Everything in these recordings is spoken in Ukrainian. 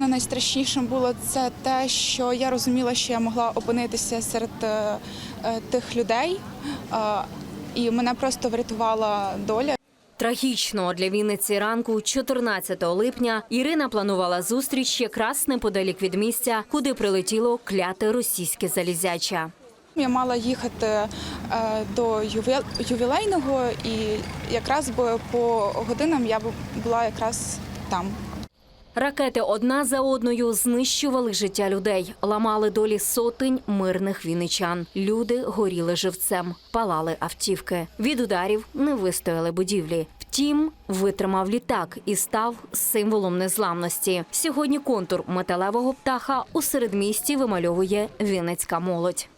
Найстрашнішим було це те, що я розуміла, що я могла опинитися серед е, е, тих людей, е, і мене просто врятувала доля. Трагічно для Вінниці ранку, 14 липня, Ірина планувала зустріч якраз неподалік від місця, куди прилетіло кляте російське залізяча. Я мала їхати до ювілейного, і якраз би по годинам я була якраз там. Ракети одна за одною знищували життя людей, ламали долі сотень мирних вінничан. Люди горіли живцем, палали автівки. Від ударів не вистояли будівлі. Втім, витримав літак і став символом незламності. Сьогодні контур металевого птаха у середмісті вимальовує вінницька молодь.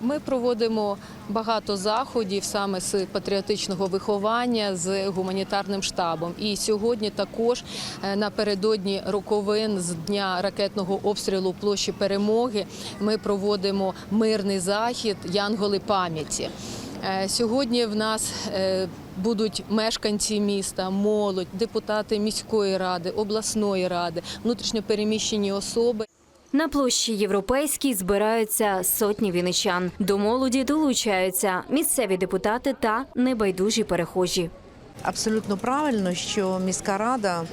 Ми проводимо багато заходів саме з патріотичного виховання з гуманітарним штабом. І сьогодні також е, напередодні роковин з дня ракетного обстрілу площі Перемоги ми проводимо мирний захід Янголи пам'яті. Е, Сьогодні в нас е, будуть мешканці міста, молодь, депутати міської ради, обласної ради, внутрішньопереміщені особи. На площі Європейській збираються сотні віничан. До молоді долучаються місцеві депутати та небайдужі перехожі. Абсолютно правильно, що міська рада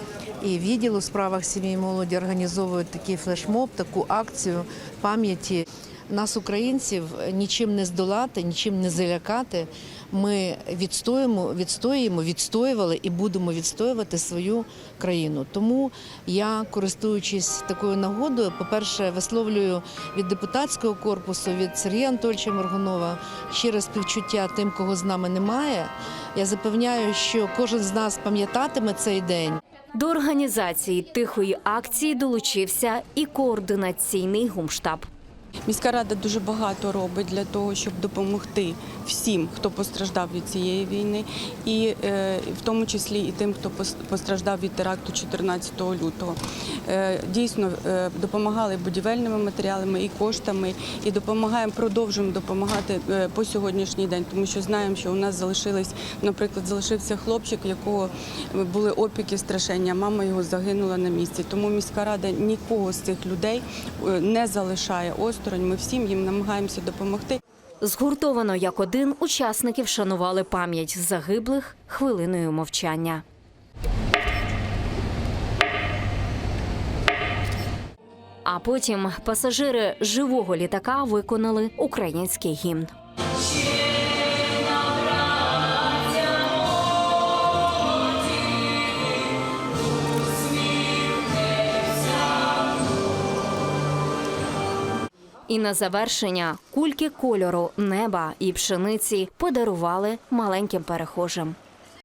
і відділ у справах сім'ї молоді організовують такий флешмоб, таку акцію пам'яті. Нас, українців, нічим не здолати, нічим не залякати. Ми відстоїмо, відстоїмо, відстоювали і будемо відстоювати свою країну. Тому я, користуючись такою нагодою, по-перше, висловлюю від депутатського корпусу, від Сергія Анатольовича Моргунова щире співчуття тим, кого з нами немає. Я запевняю, що кожен з нас пам'ятатиме цей день. До організації тихої акції долучився і координаційний гумштаб. Міська рада дуже багато робить для того, щоб допомогти всім, хто постраждав від цієї війни, і е, в тому числі і тим, хто постраждав від теракту 14 лютого. Е, дійсно е, допомагали будівельними матеріалами і коштами, і допомагаємо, продовжуємо допомагати по сьогоднішній день, тому що знаємо, що у нас залишились, наприклад, залишився хлопчик, якого були опіки страшення. Мама його загинула на місці. Тому міська рада нікого з цих людей не залишає осторонь. Ми всім їм намагаємося допомогти. Згуртовано як один учасники вшанували пам'ять загиблих хвилиною мовчання. А потім пасажири живого літака виконали український гімн. І на завершення кульки кольору неба і пшениці подарували маленьким перехожим.